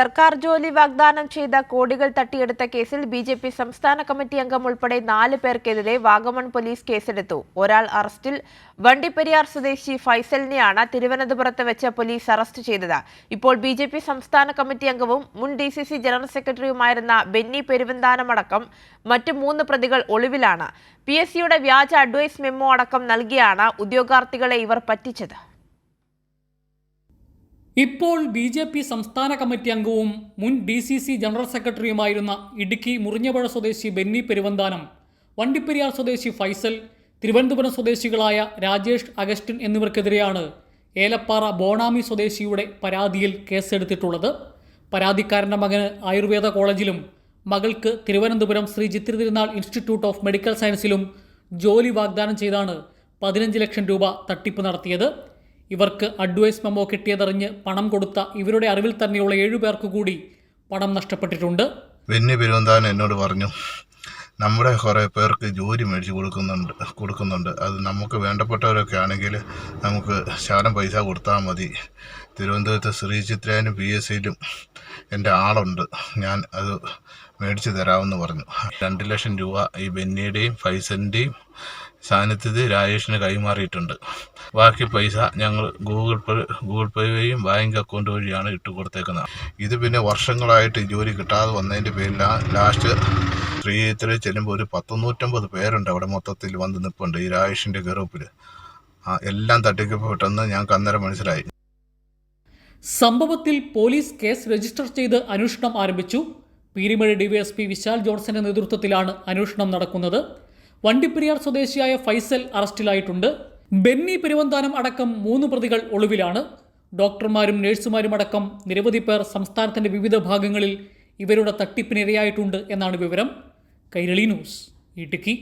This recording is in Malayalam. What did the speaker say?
സർക്കാർ ജോലി വാഗ്ദാനം ചെയ്ത കോടികൾ തട്ടിയെടുത്ത കേസിൽ ബി ജെ പി സംസ്ഥാന കമ്മിറ്റി അംഗം ഉൾപ്പെടെ നാല് പേർക്കെതിരെ വാഗമൺ പോലീസ് കേസെടുത്തു. ഒരാൾ അറസ്റ്റിൽ വണ്ടിപ്പെരിയാർ സ്വദേശി ഫൈസലിനെയാണ് തിരുവനന്തപുരത്ത് വെച്ച് പോലീസ് അറസ്റ്റ് ചെയ്തത്. ഇപ്പോൾ ബി ജെ പി സംസ്ഥാന കമ്മിറ്റി അംഗവും മുൻ ഡി സി സി ജനറൽ സെക്രട്ടറിയുമായിരുന്ന ബെന്നി പെരുവന്താനമടക്കം മറ്റു മൂന്ന് പ്രതികൾ ഒളിവിലാണ്. പി എസ് സിയുടെ വ്യാജ അഡ്വൈസ് മെമ്മോ അടക്കം നൽകിയാണ് ഉദ്യോഗാർത്ഥികളെ ഇവർ പറ്റിച്ചത്. ഇപ്പോൾ ബി ജെ പി സംസ്ഥാന കമ്മിറ്റി അംഗവും മുൻ ഡി സി സി ജനറൽ സെക്രട്ടറിയുമായിരുന്ന ഇടുക്കി മുറിഞ്ഞപുഴ സ്വദേശി ബെന്നി പെരുവന്താനം വണ്ടിപ്പെരിയാർ സ്വദേശി ഫൈസൽ തിരുവനന്തപുരം സ്വദേശികളായ രാജേഷ് അഗസ്റ്റിൻ എന്നിവർക്കെതിരെയാണ് ഏലപ്പാറ ബോണാമി സ്വദേശിയുടെ പരാതിയിൽ കേസെടുത്തിട്ടുള്ളത്. പരാതിക്കാരന്റെ മകന് ആയുർവേദ കോളേജിലും മകൾക്ക് തിരുവനന്തപുരം ശ്രീ ചിത്തിരി തിരുനാൾ ഇൻസ്റ്റിറ്റ്യൂട്ട് ഓഫ് മെഡിക്കൽ സയൻസിലും ജോലി വാഗ്ദാനം ചെയ്താണ് പതിനഞ്ച് ലക്ഷം രൂപ തട്ടിപ്പ് നടത്തിയത്. ഇവർക്ക് അഡ്വൈസ് മെമ്മോ കിട്ടിയതറിഞ്ഞ് പണം കൊടുത്ത ഇവരുടെ അറിവിൽ തന്നെയുള്ള ഏഴുപേർക്ക് കൂടി പണം നഷ്ടപ്പെട്ടിട്ടുണ്ട്. പിന്നെ പെരുവന്താൻ എന്നോട് പറഞ്ഞു നമ്മുടെ കുറേ പേർക്ക് ജോലി മേടിച്ച് കൊടുക്കുന്നുണ്ട് കൊടുക്കുന്നുണ്ട്. അത് നമുക്ക് വേണ്ടപ്പെട്ടവരൊക്കെ ആണെങ്കിൽ നമുക്ക് ശകലം പൈസ കൊടുത്താൽ മതി. തിരുവനന്തപുരത്ത് ശ്രീചിത്രയിലും പി എസ് സിയിലും എന്റെ ആളുണ്ട്. ഞാൻ അത് മേടിച്ച് തരാമെന്ന് പറഞ്ഞു. രണ്ട് ലക്ഷം രൂപ ഈ ബെന്നിയുടെയും ഫൈസലിന്റെയും സാന്നിധ്യത്തിൽ രാജേഷിന് കൈമാറിയിട്ടുണ്ട്. ബാക്കി പൈസ ഞങ്ങൾ ഗൂഗിൾ പേ ഗൂഗിൾ പേ വഴിയും ബാങ്ക് അക്കൗണ്ട് വഴിയാണ് ഇട്ട് കൊടുത്തേക്കുന്നത്. ഇത് പിന്നെ വർഷങ്ങളായിട്ട് ജോലി കിട്ടാതെ വന്നതിന്റെ പേരിൽ ലാസ്റ്റ് ശ്രീചിത്രയിൽ ചെല്ലുമ്പോൾ ഒരു പത്തുനൂറ്റമ്പത് പേരുണ്ട് അവിടെ മൊത്തത്തിൽ വന്ന് നിൽപ്പുണ്ട് ഈ രാജേഷിന്റെ ഗ്രൂപ്പിൽ എല്ലാം തട്ടിക്കപ്പെട്ടെന്ന് ഞങ്ങൾക്ക് അന്നേരം മനസ്സിലായി. സംഭവത്തിൽ പോലീസ് കേസ് രജിസ്റ്റർ ചെയ്ത് അന്വേഷണം ആരംഭിച്ചു. പീരിമഴ ഡിവൈഎസ്പി വിശാൽ ജോൺസന്റെ നേതൃത്വത്തിലാണ് അന്വേഷണം നടക്കുന്നത്. വണ്ടിപ്പെരിയാർ സ്വദേശിയായ ഫൈസൽ അറസ്റ്റിലായിട്ടുണ്ട്. ബെന്നി പെരുവന്താനം അടക്കം മൂന്ന് പ്രതികൾ ഒളിവിലാണ്. ഡോക്ടർമാരും നഴ്സുമാരും അടക്കം നിരവധി പേർ സംസ്ഥാനത്തിന്റെ വിവിധ ഭാഗങ്ങളിൽ ഇവരുടെ തട്ടിപ്പിനിരയായിട്ടുണ്ട് എന്നാണ് വിവരം. കൈരളി ന്യൂസ് ഇടുക്കി.